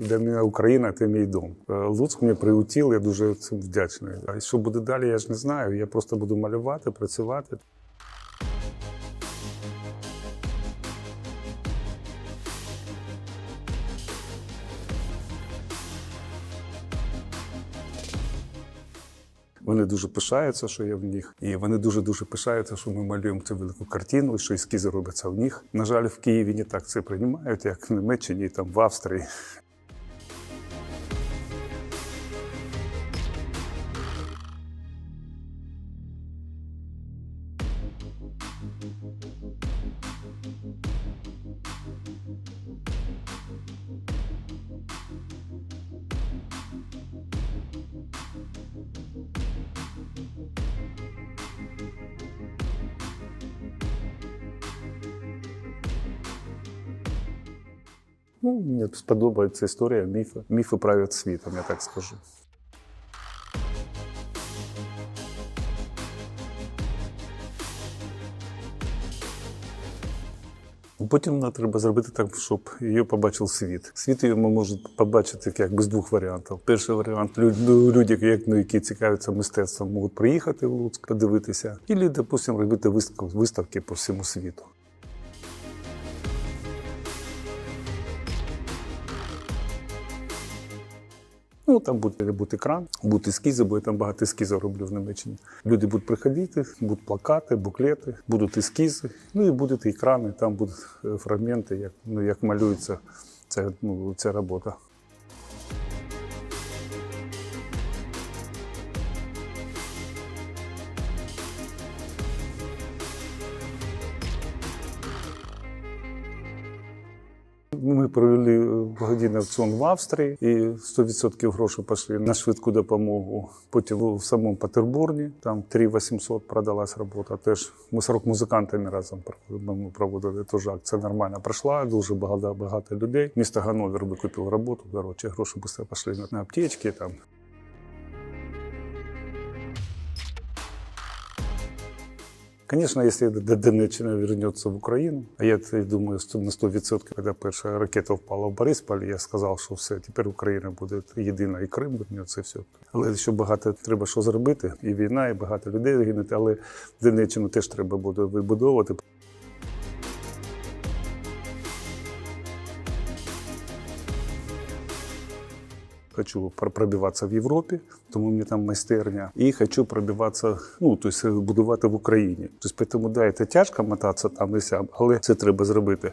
Для мене Україна це мій дом. Е, Луцьк мене приутіл, я дуже цим вдячний. А що буде далі, я ж не знаю. Я просто буду малювати, працювати. Вони дуже пишаються, що я в них, і вони дуже дуже пишаються, що ми малюємо цю велику картину, і що ескізи робляться в них. На жаль, в Києві не так це приймають, як в Німеччині, там в Австрії. Ну, мені сподобається історія міфи. Міфи правлять світом, я так скажу. Потім нам треба зробити так, щоб її побачив світ. Світ її може побачити якби з двох варіантів. Перший варіант лю- люди, як, ну, які цікавляться мистецтвом, можуть приїхати в Луцьк, подивитися, і, допустимо, робити виставки по всьому світу. Ну, там буде бути екран, будуть ескізи, бо я там багато ескізів роблю в Німеччині. Люди будуть приходити, будуть плакати, буклети, будуть ескізи, ну і будуть екрани, там будуть е, фрагменти, як, ну, як малюється ця, ну, ця робота. Ми провели благодійний аукціон в Австрії, і 100% грошей пішли на швидку допомогу. Потім в самому Петербургі, там 3800 продалась робота. Теж ми з рок-музикантами разом проводили. Теж акція нормально пройшла. Дуже багато, багато людей. Місто Гановер викупило роботу. Коротше, гроші швидко пішли на аптечки. Там Конечно, если Донеччина вернется в Украину, а я думаю сто- на 100%, когда перша ракета впала в Борисполь, я сказав, що все, тепер Україна буде єдина, і Крим вернеться, все. Але ще багато треба що зробити, і війна, і багато людей загинути, але Донеччину теж треба буде вибудовувати. Хочу пр- пробиватися в Європі, тому мені там майстерня. І хочу пробиватися, ну тобто будувати в Україні. Тобто, тому да, це тяжко мотатися там і сям, але це треба зробити.